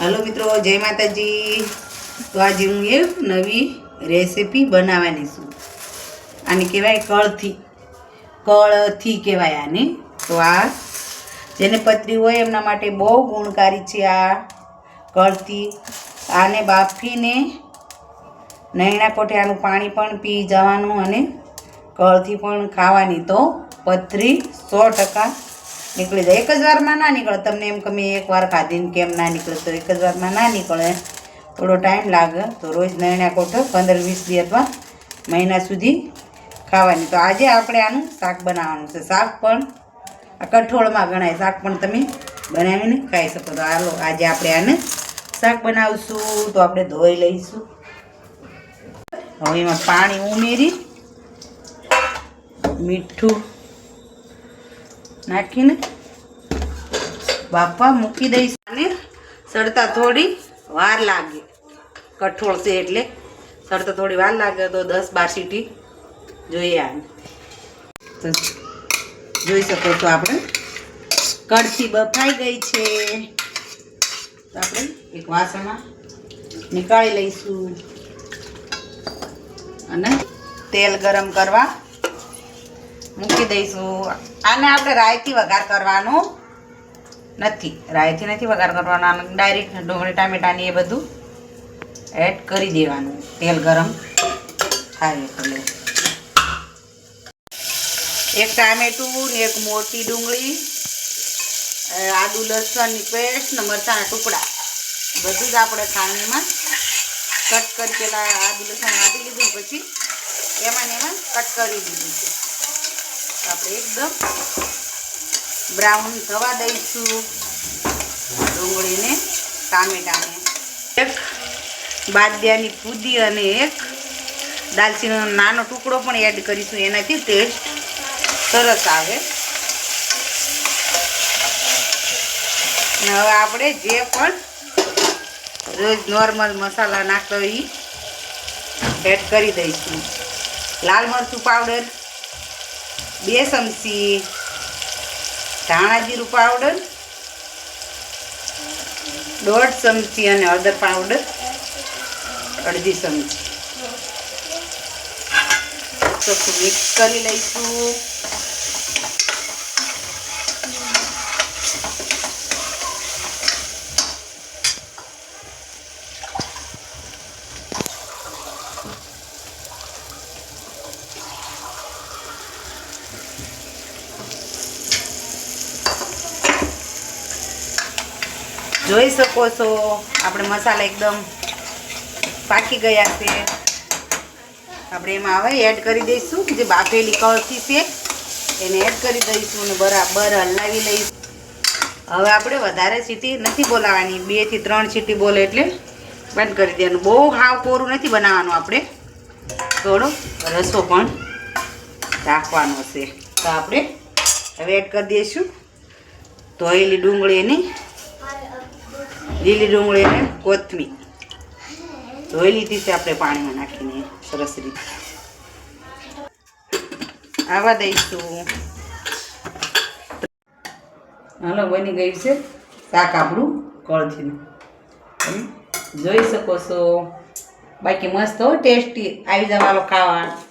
Hello મિત્રો, જય માતાજી. તો આજે હું એક નવી રેસીપી બનાવવાની છું. આને કહેવાય કળથી. કળથી કહેવાય આને. તો આ જેને પતરી હોય એમના માટે બહુ ગુણકારી છે આ કળથી. આને બાફીને નૈણા કોઠે આનું પાણી પણ પી જવાનું અને કળથી પણ ખાવાની. તો પથરી સો ટકા નીકળી જાય. એક જ વારમાં ના નીકળે. તમને એમ કે એક વાર ખાધીને કેમ ના નીકળે? તો એક જ વારમાં ના નીકળે. થોડો ટાઈમ લાગે. તો રોજ નરણ્યા કોઠો પંદર વીસ દી અથવા મહિના સુધી ખાવાની. તો આજે આપણે આનું શાક બનાવવાનું છે. શાક પણ આ કઠોળમાં ગણાય. શાક પણ તમે બનાવીને ખાઈ શકો. તો હાલો, આજે આપણે આને શાક બનાવશું. તો આપણે ધોઈ લઈશું. હવે એમાં પાણી ઉમેરી, મીઠું નાખીને બાફવા મૂકી દઈશ અને સડતા થોડી વાર લાગે. કઠોળ છે એટલે સડતા થોડી વાર લાગે તો દસ બાર સીટી જોઈએ આને. તો જોઈ શકો છો આપણે. કડછી બફાઈ ગઈ છે. તો આપણે એક વાસણમાં નીકાળી લઈશું. અને તેલ ગરમ કરવા મૂકી દઈશું. આને આપણે રાયથી વઘાર કરવાનો નથી. રાયથી નથી વઘાર કરવાનો. આને ડાયરેક્ટ ડુંગળી ટામેટાની એ બધું એડ કરી દેવાનું. તેલ ગરમ થાય એટલે. એક ટામેટું ને એક મોટી ડુંગળી આદુ લસણની પેસ્ટ ને મરચાંના ટુકડા. બધું જ આપણે ખાણીમાં કટ કરી પેલા આદુ, લસણ નાખી લીધું પછી એમાં ને એમાં કટ કરી દીધું છે. આપણે એકદમ બ્રાઉન થવા દઈશું. ડુંગળીને, ટામેટાને. એક બાદિયાની ફૂદી અને એક દાલચીનો નાનો ટુકડો પણ એડ કરીશું. એનાથી ટેસ્ટ સરસ આવે. હવે આપણે જે પણ રોજ નોર્મલ મસાલા નાખતો એ એડ કરી દઈશું. લાલ મરચું પાવડર બે ચમચી ધાણા જીરું પાવડર દોઢ ચમચી અને હળદર પાવડર અડધી ચમચી. ચોખ્ખું મિક્સ કરી લઈશું. જોઈ શકો છો. આપણે મસાલા એકદમ પાકી ગયા છે. આપણે એમાં હવે એડ કરી દઈશું જે બાફેલી કળથી છે, એને એડ કરી દઈશું અને બરાબર હલાવી લઈશું. હવે આપણે વધારે સીટી નથી બોલાવવાની. બેથી ત્રણ સીટી બોલે એટલે બંધ કરી દેવાનું. બહુ હાવ કોરું નથી બનાવવાનું આપણે. થોડો રસો પણ રાખવાનો છે. તો આપણે હવે એડ કરી દઈશું. ધોયેલી ડુંગળીની લીલી ડુંગળી અને કોથમીર. ધોઈ લીધી છે આપણે પાણીમાં નાખીને, સરસ રીતે. આવા દઈશું. હાલો, બની ગયું છે? શાક આપણું કળથીનું જોઈ શકો છો. બાકી મસ્ત હો, ટેસ્ટી. આવી જવાનો ખાવા